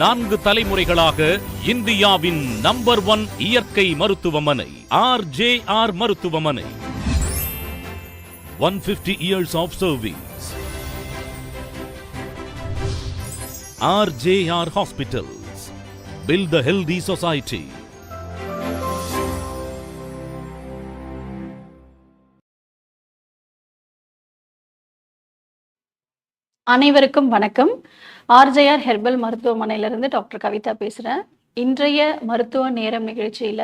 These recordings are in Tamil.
நான்கு தலைமுறைகளாக இந்தியாவின் நம்பர் ஒன் இயற்கை மருத்துவமனை ஆர் ஜே ஆர் மருத்துவமனை. One fifty years of service R J R hospital build the healthy society அனைவருக்கும் வணக்கம். ஆர்ஜேஆர் ஹெர்பல் மருத்துவமனையிலிருந்து டாக்டர் கவிதா பேசுகிறேன் இன்றைய மருத்துவ நேரம் நிகழ்ச்சியில்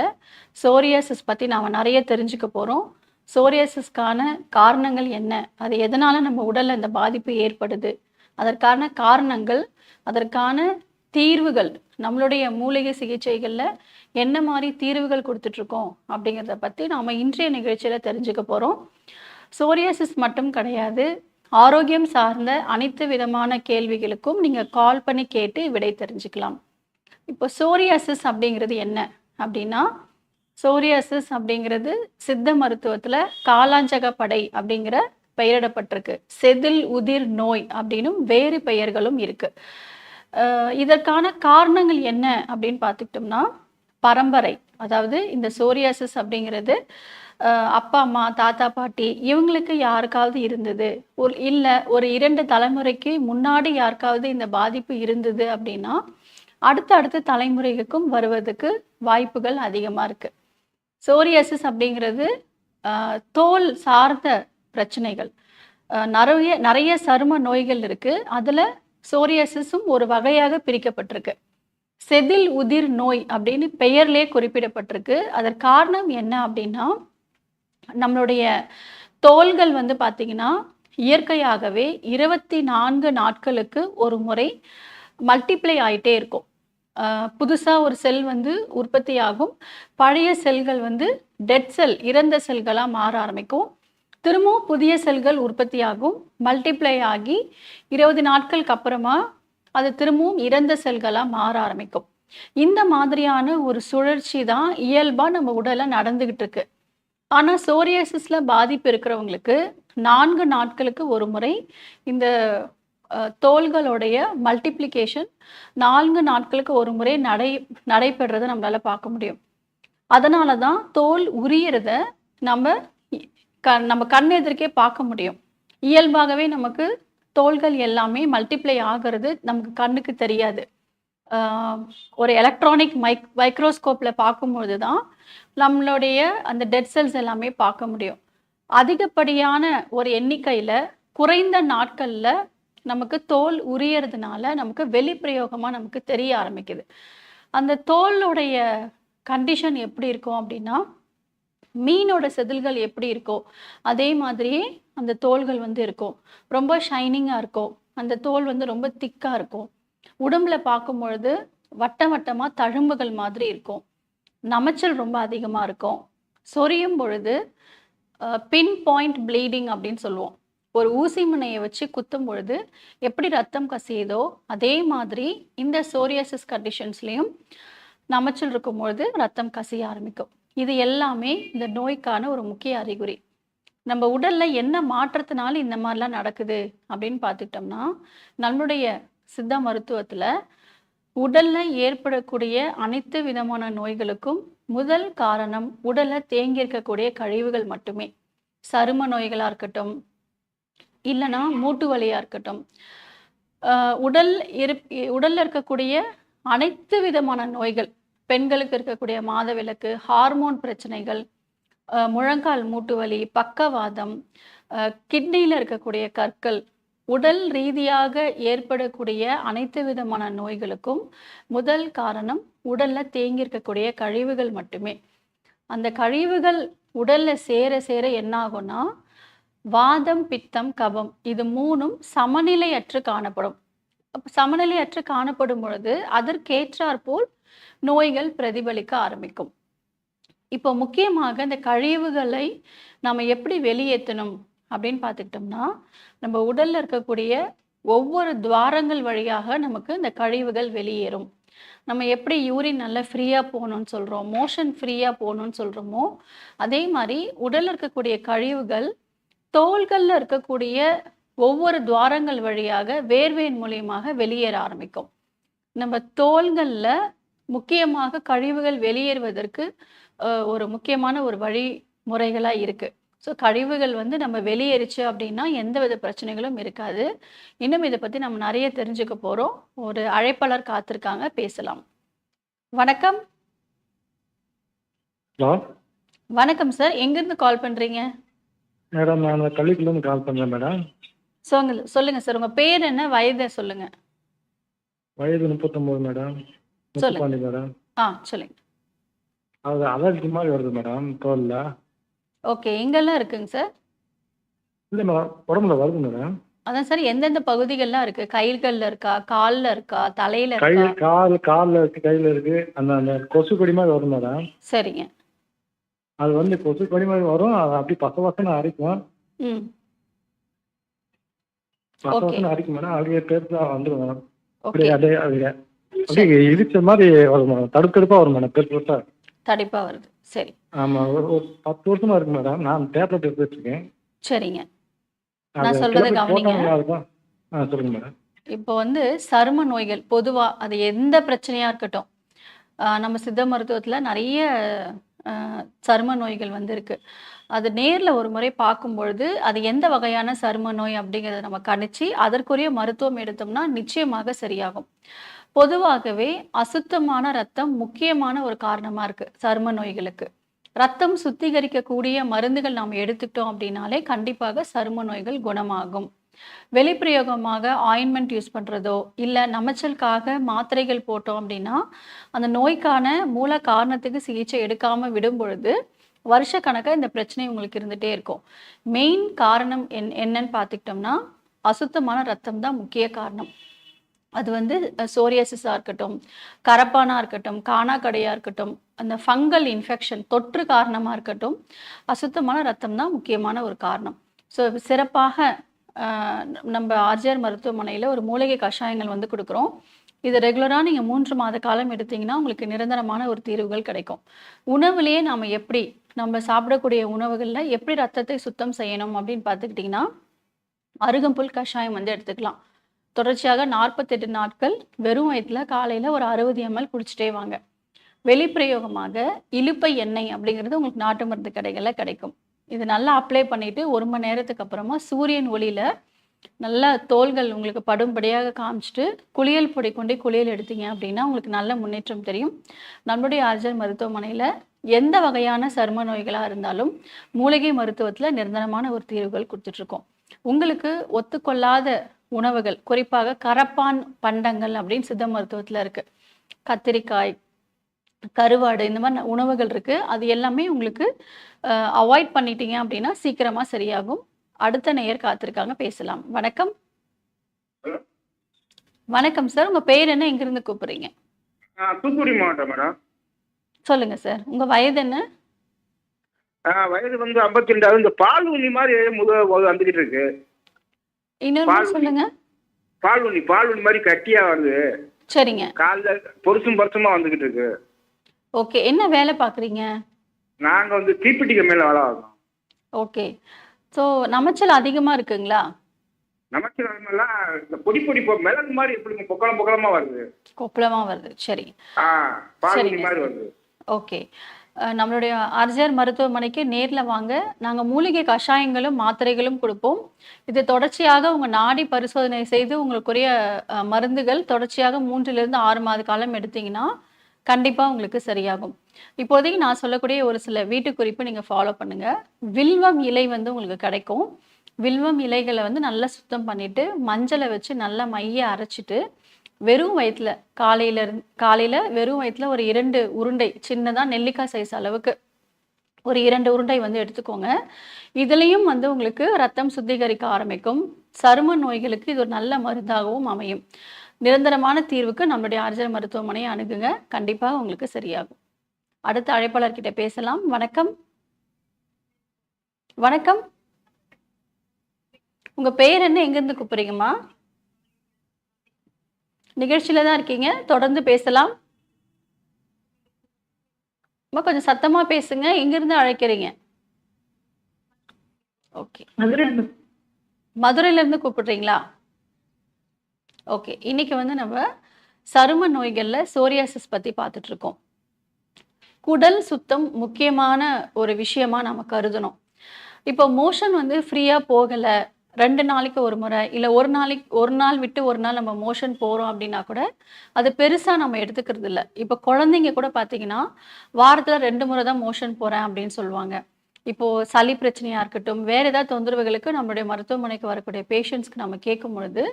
சோரியாசிஸ் பற்றி நாம் நிறைய தெரிஞ்சுக்க போகிறோம் சோரியாசிஸ்க்கான காரணங்கள் என்ன? அது எதனால் நம்ம உடலில் இந்த பாதிப்பு ஏற்படுது? அதற்கான காரணங்கள் அதற்கான தீர்வுகள் நம்மளுடைய மூலிகை சிகிச்சைகளில் என்ன மாதிரி தீர்வுகள் கொடுத்துட்ருக்கோம் அப்படிங்கிறத பற்றி நாம் இன்றைய நிகழ்ச்சியில் தெரிஞ்சுக்க போகிறோம் சோரியாசிஸ் மட்டும் கிடையாது. ஆரோக்கியம் சார்ந்த அனைத்து விதமான கேள்விகளுக்கும் நீங்கள் கால் பண்ணி கேட்டு விடை தெரிஞ்சுக்கலாம். இப்போ சோரியாசிஸ் அப்படிங்கிறது என்ன? அப்படின்னா சோரியாசிஸ் அப்படிங்கிறது சித்த மருத்துவத்தில் காலாஞ்சக படை அப்படிங்கிற பெயரிடப்பட்டிருக்கு. செதில் உதிர் நோய் அப்படின்னும் வேறு பெயர்களும் இருக்கு. இதற்கான காரணங்கள் என்ன அப்படின்னு பார்த்துக்கிட்டோம்னா பரம்பரை. அதாவது இந்த சோரியாசிஸ் அப்படிங்கிறது அப்பா அம்மா தாத்தா பாட்டி இவங்களுக்கு யாருக்காவது இருந்தது? ஒரு இல்லை ஒரு இரண்டு தலைமுறைக்கு முன்னாடி யாருக்காவது இந்த பாதிப்பு இருந்தது அப்படின்னா அடுத்த அடுத்த தலைமுறைக்கும் வருவதற்கு வாய்ப்புகள் அதிகமாக இருக்குது சோரியாசிஸ் அப்படிங்கிறது தோல் சார்ந்த பிரச்சனைகள். நிறைய நிறைய சரும நோய்கள் இருக்குது அதில் சோரியாசிஸும் ஒரு வகையாக பிரிக்கப்பட்டிருக்கு. செதில் உதிர் நோய் அப்படின்னு பெயர்லேயே குறிப்பிடப்பட்டிருக்கு. அதற்கு காரணம் என்ன அப்படின்னா நம்மளுடைய தோள்கள் வந்து பார்த்தீங்கன்னா இயற்கையாகவே இருபத்தி நான்கு நாட்களுக்கு ஒரு முறை மல்டிப்ளை ஆகிட்டே இருக்கும். புதுசாக ஒரு செல் வந்து உற்பத்தி ஆகும். பழைய செல்கள் வந்து டெட் செல் இறந்த செல்களாக மாற ஆரம்பிக்கும். திரும்பவும் புதிய செல்கள் உற்பத்தி ஆகும். மல்டிப்ளை ஆகி இருபது நாட்களுக்கு அப்புறமா அது திரும்பவும் இறந்த செல்களாக மாற ஆரம்பிக்கும். இந்த மாதிரியான ஒரு சுழற்சி தான் இயல்பாக நம்ம உடலில் நடந்துக்கிட்டு இருக்கு. ஆனால் சோரியாசிஸில் பாதிப்பு இருக்கிறவங்களுக்கு நான்கு நாட்களுக்கு ஒரு முறை இந்த தோள்களுடைய மல்டிப்ளிகேஷன் நான்கு நாட்களுக்கு ஒரு முறை நடை நடைபெறுறதை நம்மளால பார்க்க முடியும். அதனால தான் தோல் உரியறத நம்ம இ- க நம்ம கண் எதிர்க்கே பார்க்க முடியும். இயல்பாகவே நமக்கு தோள்கள் எல்லாமே மல்டிப்ளை ஆகிறது நமக்கு கண்ணுக்கு தெரியாது. ஒரு எலக்ட்ரானிக் மைக் மைக்ரோஸ்கோப்பில் பார்க்கும்பொழுது தான் நம்மளுடைய அந்த டெட் செல்ஸ் எல்லாமே பார்க்க முடியும். அதிகப்படியான ஒரு எண்ணிக்கையில் குறைந்த நாட்களில் நமக்கு தோல் உரியறதுனால நமக்கு வெளிப்பிரயோகமாக நமக்கு தெரிய ஆரம்பிக்குது. அந்த தோலுடைய கண்டிஷன் எப்படி இருக்கும் அப்படின்னா மீனோட செதில்கள் எப்படி இருக்கோ அதே மாதிரியே அந்த தோள்கள் வந்து இருக்கும். ரொம்ப ஷைனிங்காக இருக்கும். அந்த தோல் வந்து ரொம்ப திக்காக இருக்கும். உடம்புல பார்க்கும் பொழுது வட்ட வட்டமாக தழும்புகள் மாதிரி இருக்கும். நமைச்சல் ரொம்ப அதிகமாக இருக்கும். சொரியும் பொழுது பின் பாயிண்ட் ப்ளீடிங் அப்படின்னு சொல்லுவோம். ஒரு ஊசி முனையை வச்சு குத்தும் பொழுது எப்படி ரத்தம் கசியுதோ அதே மாதிரி இந்த சோரியாசிஸ் கண்டிஷன்ஸ்லேயும் நமைச்சல் இருக்கும் பொழுது ரத்தம் கசிய ஆரம்பிக்கும். இது எல்லாமே இந்த நோய்க்கான ஒரு முக்கிய அறிகுறி. நம்ம உடல்ல என்ன மாற்றத்தினால இந்த மாதிரிலாம் நடக்குது அப்படின்னு பார்த்துக்கிட்டோம்னா நம்மளுடைய சித்த மருத்துவத்தில் உடல்ல ஏற்படக்கூடிய அனைத்து விதமான நோய்களுக்கும் முதல் காரணம் உடல்ல தேங்கி இருக்கக்கூடிய கழிவுகள் மட்டுமே. சரும நோய்களா இருக்கட்டும் இல்லைன்னா மூட்டு வலியா இருக்கட்டும். உடல் இருப் உடல்ல இருக்கக்கூடிய அனைத்து விதமான நோய்கள் பெண்களுக்கு இருக்கக்கூடிய மாதவிலக்கு ஹார்மோன் பிரச்சனைகள் முழங்கால் மூட்டு வலி பக்கவாதம் கிட்னியில் இருக்கக்கூடிய கற்கள் உடல் ரீதியாக ஏற்படக்கூடிய அனைத்து விதமான நோய்களுக்கும் முதல் காரணம் உடல்ல தேங்கி இருக்கக்கூடிய கழிவுகள் மட்டுமே. அந்த கழிவுகள் உடல்ல சேர சேர என்ன ஆகும்னா வாதம் பித்தம் கபம் இது மூணும் சமநிலையற்று காணப்படும். சமநிலையற்று காணப்படும் பொழுது அதற்கேற்றாற்போல் நோய்கள் பிரதிபலிக்க ஆரம்பிக்கும். இப்போ முக்கியமாக இந்த கழிவுகளை நம்ம எப்படி வெளியேற்றணும்? அப்படின்னு பார்த்துக்கிட்டோம்னா நம்ம உடல்ல இருக்கக்கூடிய ஒவ்வொரு துவாரங்கள் வழியாக நமக்கு இந்த கழிவுகள் வெளியேறும். நம்ம எப்படி யூரின் நல்லா ஃப்ரீயாக போகணும்னு சொல்கிறோம் மோஷன் ஃப்ரீயாக போகணும்னு சொல்கிறோமோ அதே மாதிரி உடலில் இருக்கக்கூடிய கழிவுகள் தோள்களில் இருக்கக்கூடிய ஒவ்வொரு துவாரங்கள் வழியாக வேர்வையின் மூலியமாக வெளியேற ஆரம்பிக்கும். நம்ம தோள்களில் முக்கியமாக கழிவுகள் வெளியேறுவதற்கு ஒரு முக்கியமான ஒரு வழிமுறைகளாக இருக்குது ஸோ கழிவுகள் வந்து நம்ம வெளியேறிச்சு அப்படின்னா எந்தவித பிரச்சனைகளும் இருக்காது. இன்னும் இதை பத்தி நம்ம நிறைய தெரிஞ்சுக்க போறோம். ஒரு அழைப்பாளர் காத்திருக்காங்க. பேசலாம். வணக்கம். வணக்கம் சார் எங்கிருந்து கால் பண்றீங்க? மேடம் நான் கள்ளிக்குலேருந்து கால் பண்ணுறேன் மேடம். சொல்லுங்க சொல்லுங்க சார் உங்க பேர் என்ன? வயதை சொல்லுங்க. வயது முப்பத்தொம்போது மேடம். முத்துப்பாண்டி மேடம். ஆ சொல்லுங்க. அது அலர்ஜி மாதிரி வருது மேடம். தோலில் ஓகே எங்கெல்லாம் இருக்குங்க சார்? இல்லை மேடம் உடம்புல வருது மேடம். அதான் சார் எந்தெந்த பகுதிகள்லாம் இருக்கு? கைகள்ல இருக்கா? கால்ல இருக்கா? தலையில கை இருக்கா கால் காலில் இருக்கு கையில் இருக்கு. அந்த அந்த கொசு கொடி மாதிரி வரும் மேடம். சரிங்க. அது வந்து கொசு கொடி மாதிரி வரும் அது அப்படி பச பசன்னு அரிக்கும். ம். பச Okay. பசன்னு அரிக்கும் மேடம். அப்படியே பெருசாக வந்துடும் மேடம். ஓகே அப்படியே அப்படியே அப்படியே அப்படியே மாதிரி வரும் மேடம். தடுப்பு தடுப்பாக வரும் மேடம் பெருசு பெருசாக தடிப்பா வருது. சரி. ஆமாம் ஒரு ஒரு பத்து வருஷமா இருக்கு மேடம். நான் டேப்லெட் எடுத்து வச்சிருக்கேன் சரிங்க. நான் சொல்றதை கவனிங்க. இருக்கும் ஆ சொல்லுங்க மேடம். இப்போ வந்து சரும நோய்கள் பொதுவா அது எந்த பிரச்சனையா இருக்கட்டும். நம்ம சித்த மருத்துவத்துல நிறைய சரும நோய்கள் வந்து இருக்கு. அது நேர்ல ஒரு முறை பார்க்கும் பொழுது அது எந்த வகையான சரும நோய் அப்படிங்கிறத நம்ம கணிச்சு அதற்குரிய மருத்துவம் எடுத்தோம்னா நிச்சயமாக சரியாகும். பொதுவாகவே அசுத்தமான ரத்தம் முக்கியமான ஒரு காரணமா இருக்கு சரும நோய்களுக்கு. ரத்தம் சுத்திகரிக்கக்கூடிய மருந்துகள் நாம் எடுத்துக்கிட்டோம் அப்படின்னாலே கண்டிப்பாக சரும நோய்கள் குணமாகும். வெளிப்பிரயோகமாக ஆயின்மெண்ட் யூஸ் பண்ணுறதோ இல்லை நமைச்சலுக்காக மாத்திரைகள் போட்டோம் அப்படின்னா அந்த நோய்க்கான மூல காரணத்துக்கு சிகிச்சை எடுக்காமல் விடும் பொழுது வருஷக்கணக்காக இந்த பிரச்சனை உங்களுக்கு இருந்துகிட்டே இருக்கும். மெயின் காரணம் என் என்னன்னு பார்த்துக்கிட்டோம்னா அசுத்தமான ரத்தம் தான் முக்கிய காரணம். அது வந்து சோரியாசிஸாக இருக்கட்டும் கரப்பானாக இருக்கட்டும் காணாக்கடையாக இருக்கட்டும் அந்த ஃபங்கல் இன்ஃபெக்ஷன் தொற்று காரணமாக இருக்கட்டும் அசுத்தமான ரத்தம் தான் முக்கியமான ஒரு காரணம். ஸோ சிறப்பாக நம்ம ஆர்ஜிஆர் மருத்துவமனையில் ஒரு மூலிகை கஷாயங்கள் வந்து கொடுக்குறோம். இது ரெகுலராக நீங்கள் மூன்று மாத காலம் எடுத்தீங்கன்னா உங்களுக்கு நிரந்தரமான ஒரு தீர்வுகள் கிடைக்கும். உணவுலேயே நாம் எப்படி நம்ம சாப்பிடக்கூடிய உணவுகளில் எப்படி ரத்தத்தை சுத்தம் செய்யணும் அப்படின்னு பார்த்துக்கிட்டிங்கன்னா அருகம்புல் கஷாயம் வந்து எடுத்துக்கலாம். தொடர்ச்சியாக நாற்பத்தெட்டு நாட்கள் வெறும் வயிற்றுல காலையில் ஒரு அறுபது எம்எல் குடிச்சிட்டே வாங்க. வெளிப்பிரயோகமாக இலுப்பை எண்ணெய் அப்படிங்கிறது உங்களுக்கு நாட்டு மருந்து கடைகளில் கிடைக்கும். இது நல்லா அப்ளை பண்ணிவிட்டு ஒரு மணி நேரத்துக்கு அப்புறமா சூரியன் ஒளியில் நல்லா தோள்கள் உங்களுக்கு படும்படியாக காமிச்சிட்டு குளியல் பொடி கொண்டு குளியல் எடுத்தீங்க அப்படின்னா உங்களுக்கு நல்ல முன்னேற்றம் தெரியும். நம்முடைய ஆர்ஜர் மருத்துவமனையில் எந்த வகையான சரும நோய்களாக இருந்தாலும் மூலிகை மருத்துவத்தில் நிரந்தரமான ஒரு தீர்வுகள் கொடுத்துட்ருக்கோம் உங்களுக்கு ஒத்துக்கொள்ளாத உணவுகள் குறிப்பாக கரப்பான் பண்டங்கள் அப்படின்னு சித்த மருத்துவத்தில் இருக்கு. கத்திரிக்காய் கருவாடு இந்த மாதிரி உணவுகள் இருக்கு. அது எல்லாமே உங்களுக்கு அவாய்ட் பண்ணிட்டீங்க அப்படின்னா சீக்கிரமா சரியாகும். அடுத்த நேயர் காத்திருக்காங்க பேசலாம். வணக்கம். வணக்கம் சார். உங்க பேர் என்ன? எங்கிருந்து கூப்பிடுறீங்க? தூத்துக்குடி மாவட்டம் மேடம். சொல்லுங்க சார். உங்க வயது என்ன? வயது வந்து ஐம்பத்தி ரெண்டாவது. இந்த பால் உண்ணி மாதிரி முத முத வந்துக்கிட்டு இருக்கு. இன்னொரு சொல்லுங்க. பால் உண்ணி பால் உண்ணி மாதிரி கட்டியா வருது. சரிங்க. காலில் பொருசும் பருசுமா வந்துக்கிட்டு இருக்கு. ஓகே என்ன வேலை பார்க்குறீங்க? நாங்க வந்து தீப்பெட்டி கம்மியில் வேலை ஆகும் ஓகே. ஸோ நமைச்சல் அதிகமா இருக்குங்களா? நமக்கு எல்லாம் இந்த பொடி பொடி மிளகு மாதிரி எப்படி பொக்கலம் பொக்கலமா வருது. கொப்பளமா வருது சரி. ஆ பால் உண்ணி சரிங்க. மாதிரி வருது. ஓகே. நம்மளுடைய ஆர்ஜிஆர் மருத்துவமனைக்கு நேரில் வாங்க. நாங்கள் மூலிகை கஷாயங்களும் மாத்திரைகளும் கொடுப்போம். இது தொடர்ச்சியாக உங்கள் நாடி பரிசோதனை செய்து உங்களுக்குரிய மருந்துகள் தொடர்ச்சியாக மூன்றிலிருந்து ஆறு மாத காலம் எடுத்தீங்கன்னா கண்டிப்பாக உங்களுக்கு சரியாகும். இப்போதைக்கு நான் சொல்லக்கூடிய ஒரு சில வீட்டு குறிப்பு நீங்கள் ஃபாலோ பண்ணுங்கள் வில்வம் இலை வந்து உங்களுக்கு கிடைக்கும். வில்வம் இலைகளை வந்து நல்லா சுத்தம் பண்ணிவிட்டு மஞ்சளை வச்சு நல்லா மைய அரைச்சிட்டு வெறும் வயிற்றுல காலையில இருந்து காலையில வெறும் வயிற்றுல ஒரு இரண்டு உருண்டை சின்னதாக நெல்லிக்காய் சைஸ் அளவுக்கு ஒரு இரண்டு உருண்டை வந்து எடுத்துக்கோங்க. இதுலேயும் வந்து உங்களுக்கு ரத்தம் சுத்திகரிக்க ஆரம்பிக்கும். சரும நோய்களுக்கு இது ஒரு நல்ல மருந்தாகவும் அமையும். நிரந்தரமான தீர்வுக்கு நம்மளுடைய ஆர்ஜர் மருத்துவமனையை அணுகுங்க. கண்டிப்பாக உங்களுக்கு சரியாகும். அடுத்த அழைப்பாளர்கிட்ட பேசலாம். வணக்கம். வணக்கம். உங்க பெயர் என்ன? எங்கிருந்து கூப்பிடுறீங்கம்மா? நிகழ்ச்சியில தான் இருக்கீங்க. தொடர்ந்து பேசலாம். அம்மா கொஞ்சம் சத்தமா பேசுங்க. எங்கிருந்து அழைக்கிறீங்க? ஓகே மதுரையில இருந்து கூப்பிடுறீங்களா? ஓகே இன்னைக்கு வந்து நம்ம சரும நோய்கள்ல சோரியாசிஸ் பத்தி பார்த்துட்டு இருக்கோம். குடல் சுத்தம் முக்கியமான ஒரு விஷயமா நம்ம கருதணும். இப்போ மோஷன் வந்து ஃப்ரீயா போகல. ரெண்டு நாளைக்கு ஒரு முறை இல்லை ஒரு நாளைக்கு ஒரு நாள் விட்டு ஒரு நாள் நம்ம மோஷன் போகிறோம் அப்படின்னா கூட அது பெருசாக நம்ம எடுத்துக்கிறது இல்லை. இப்போ குழந்தைங்க கூட பார்த்தீங்கன்னா வாரத்தில் ரெண்டு முறை தான் மோஷன் போகிறேன் அப்படின்னு சொல்லுவாங்க. இப்போது சளி பிரச்சனையாக இருக்கட்டும் வேறு ஏதாவது தொந்தரவுகளுக்கு நம்மளுடைய மருத்துவமனைக்கு வரக்கூடிய பேஷண்ட்ஸ்க்கு நம்ம கேட்கும் பொழுது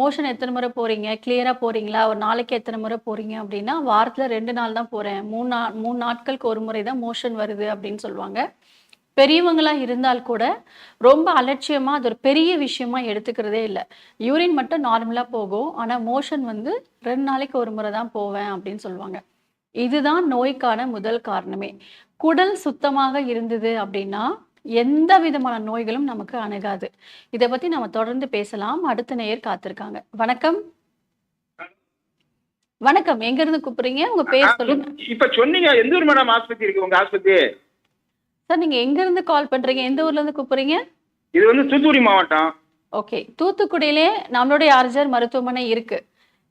மோஷன் எத்தனை முறை போகிறீங்க கிளியராக போகிறீங்களா ஒரு நாளைக்கு எத்தனை முறை போகிறீங்க அப்படின்னா வாரத்தில் ரெண்டு நாள் தான் போகிறேன் மூணு நா மூணு நாட்களுக்கு ஒரு முறை தான் மோஷன் வருது அப்படின்னு சொல்லுவாங்க. பெரியவங்களா இருந்தால் கூட ரொம்ப அலட்சியமா அது ஒரு பெரிய விஷயமா எடுத்துக்கிறதே இல்லை. யூரின் மட்டும் நார்மலா போகும். ஆனா மோஷன் வந்து ரெண்டு நாளைக்கு ஒரு முறை தான் போவேன் அப்படின்னு சொல்லுவாங்க. இதுதான் நோய்க்கான முதல் காரணமே. குடல் சுத்தமாக இருந்தது அப்படின்னா எந்த விதமான நோய்களும் நமக்கு அணுகாது. இதை பத்தி நம்ம தொடர்ந்து பேசலாம். அடுத்த நேயர் காத்திருக்காங்க. வணக்கம். வணக்கம். எங்க இருந்து கூப்பிடுறீங்க? உங்க பேர் சொல்லுங்க. இப்ப சொன்னீங்க எந்த ஊர் மேடம் ஆஸ்பத்திரி இருக்கு உங்க ஆஸ்பத்திரி? சார் நீங்க எங்க இருந்து கால் பண்றீங்க? எந்த ஊர்ல இருந்து கூப்பிடுறீங்க? இது வந்து தூத்துக்குடி மாவட்டம். ஓகே தூத்துக்குடியிலே நம்மளுடைய ஆர்ஜர் மருத்துவமனை இருக்கு.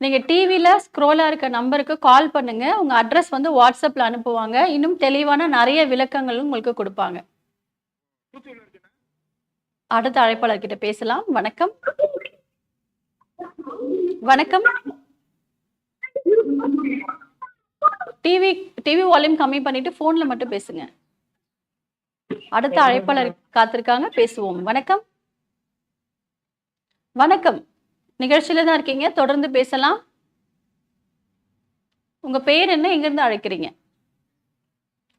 நீங்க டிவில ஸ்க்ரோலா இருக்க நம்பருக்கு கால் பண்ணுங்க. உங்க அட்ரஸ் வந்து வாட்ஸ்அப்ல அனுப்புவாங்க. இன்னும் தெளிவான நிறைய விளக்கங்களும் உங்களுக்கு கொடுப்பாங்க. அடுத்த அழைப்பாளர் கிட்ட பேசலாம். வணக்கம். வணக்கம். டிவி டிவி வால்யூம் கம்மி பண்ணிட்டு போன்ல மட்டும் பேசுங்க. அடுத்த அழைப்பாளர் காத்திருக்காங்க பேசுவோம். வணக்கம். வணக்கம். நிகழ்ச்சியில தான் இருக்கீங்க தொடர்ந்து பேசலாம். உங்க பேர் என்ன? எங்க இருந்து அழைக்கிறீங்க?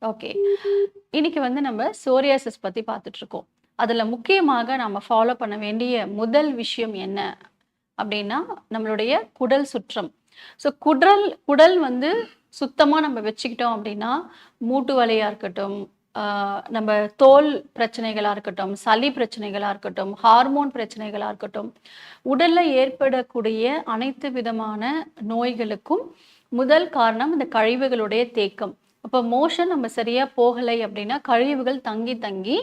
ஓகே. இன்னைக்கு வந்து நம்ம சோரியாசிஸ் பத்தி பார்த்துட்டு இருக்கோம். அதுல முக்கியமாக நம்ம ஃபாலோ பண்ண வேண்டிய முதல் விஷயம் என்ன? அப்படின்னா நம்மளுடைய குடல் சுற்றம். ஸோ குடல் குடல் வந்து சுத்தமா நம்ம வச்சுக்கிட்டோம் அப்படின்னா மூட்டு வலியா இருக்கட்டும் நம்ம தோல் பிரச்சனைகளாக இருக்கட்டும் சளி பிரச்சனைகளாக இருக்கட்டும் ஹார்மோன் பிரச்சனைகளாக இருக்கட்டும் உடலில் ஏற்படக்கூடிய அனைத்து விதமான நோய்களுக்கும் முதல் காரணம் இந்த கழிவுகளுடைய தேக்கம். அப்போ மோஷன் நம்ம சரியாக போகலை அப்படின்னா கழிவுகள் தங்கி தங்கி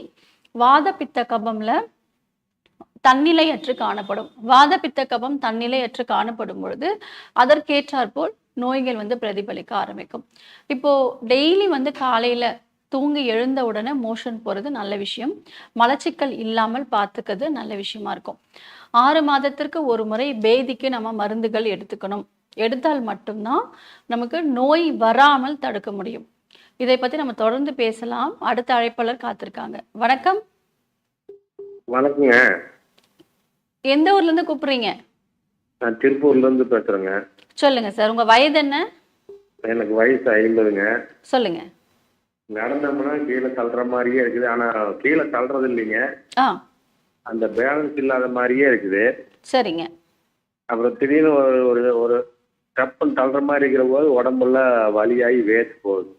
வாத பித்த கபம்ல தன்னிலையற்று காணப்படும். வாத கபம் தன்னிலையற்று காணப்படும் பொழுது அதற்கேற்றாற்போல் நோய்கள் வந்து பிரதிபலிக்க ஆரம்பிக்கும். இப்போ டெய்லி வந்து காலையில தூங்கி எழுந்த உடனே மோஷன் போறது நல்ல விஷயம். மலச்சிக்கல் இல்லாமல் பார்த்துக்கிறது நல்ல விஷயமா இருக்கும். ஆறு மாதத்திற்கு ஒரு முறை பேதிக்கு நம்ம மருந்துகள் எடுத்துக்கணும். எடுத்தால் மட்டும்தான் நமக்கு நோய் வராமல் தடுக்க முடியும். இதை பத்தி நம்ம தொடர்ந்து பேசலாம். அடுத்த அழைப்பாளர் காத்திருக்காங்க. வணக்கம். வணக்கங்க எந்த ஊர்ல இருந்து கூப்பிடுறீங்க? நான் திருப்பூர்ல இருந்து பேசுறேங்க. சொல்லுங்க சார். உங்க வயது என்ன? எனக்கு வயசு ஐம்பதுங்க. சொல்லுங்க. நடந்தோம்னா கீழே தள்ளுற மாதிரியே இருக்குது. ஆனா கீழே தள்ளுறது இல்லைங்க. ஆ. அந்த பேலன்ஸ் இல்லாத மாதிரியே இருக்குது. சரிங்க. அப்புறம் திடீர்னு ஒரு ஒரு ஒரு டப்புன்னு தள்ளுற மாதிரி இருக்கிற போது உடம்பெல்லாம் வலியாகி வேர்த்து போகுது.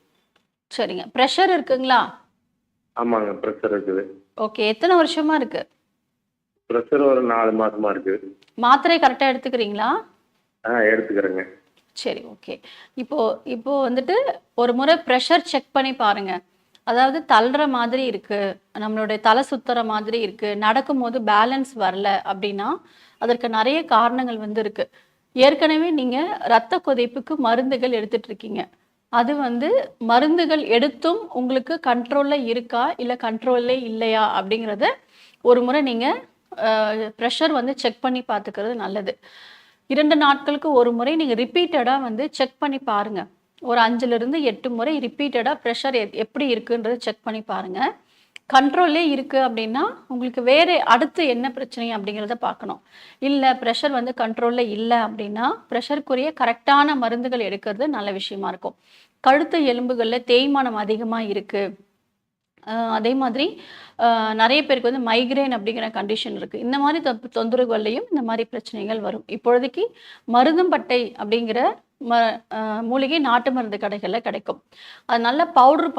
சரிங்க. ப்ரெஷர் இருக்குங்களா? ஆமாங்க ப்ரெஷர் இருக்குது. ஓகே எத்தனை வருஷமா இருக்கு? ப்ரெஷர் ஒரு நாலு மாசமா இருக்குது. மாத்திரை கரெக்டா எடுத்துக்கிறீங்களா? ஆ எடுத்துக்கிறேங்க. சரி ஓகே இப்போ இப்போ வந்துட்டு ஒரு முறை ப்ரெஷர் செக் பண்ணி பாருங்க. அதாவது தள்ளுற மாதிரி இருக்கு நம்மளுடைய தலை சுத்துற மாதிரி இருக்கு நடக்கும்போது பேலன்ஸ் வரல அப்படின்னா அதற்கு நிறைய காரணங்கள் வந்து இருக்கு. ஏற்கனவே நீங்க ரத்த கொதிப்புக்கு மருந்துகள் எடுத்துட்டு இருக்கீங்க. அது வந்து மருந்துகள் எடுத்தும் உங்களுக்கு கண்ட்ரோல்ல இருக்கா இல்ல கண்ட்ரோல்லே இல்லையா அப்படிங்கிறத ஒரு முறை நீங்க ப்ரெஷர் வந்து செக் பண்ணி பார்த்துக்கிறது நல்லது. இரண்டு நாட்களுக்கு ஒரு முறை நீங்கள் ரிப்பீட்டடாக வந்து செக் பண்ணி பாருங்கள் ஒரு அஞ்சுலேருந்து எட்டு முறை ரிப்பீட்டடாக ப்ரெஷர் எப்படி இருக்குன்றதை செக் பண்ணி பாருங்கள் கண்ட்ரோல்லே இருக்குது அப்படின்னா உங்களுக்கு வேறு அடுத்து என்ன பிரச்சனை அப்படிங்கிறத பார்க்கணும். இல்லை ப்ரெஷர் வந்து கண்ட்ரோலில் இல்லை அப்படின்னா ப்ரெஷருக்குரிய கரெக்டான மருந்துகள் எடுக்கிறது நல்ல விஷயமா இருக்கும். கழுத்து எலும்புகளில் தேய்மானம் அதிகமாக இருக்குது அதே மாதிரி நிறைய பேருக்கு வந்து மைக்ரேன் அப்படிங்கிற கண்டிஷன் இருக்கு. இந்த மாதிரி தொ- தொந்தரவுகள்லையும் இந்த மாதிரி பிரச்சனைகள் வரும். இப்பொழுதைக்கு மருதம்பட்டை அப்படிங்கிற ம ஆஹ் மூலிகை நாட்டு மருந்து கடைகளில் கிடைக்கும். அது நல்லா பவுடர் பண்ணி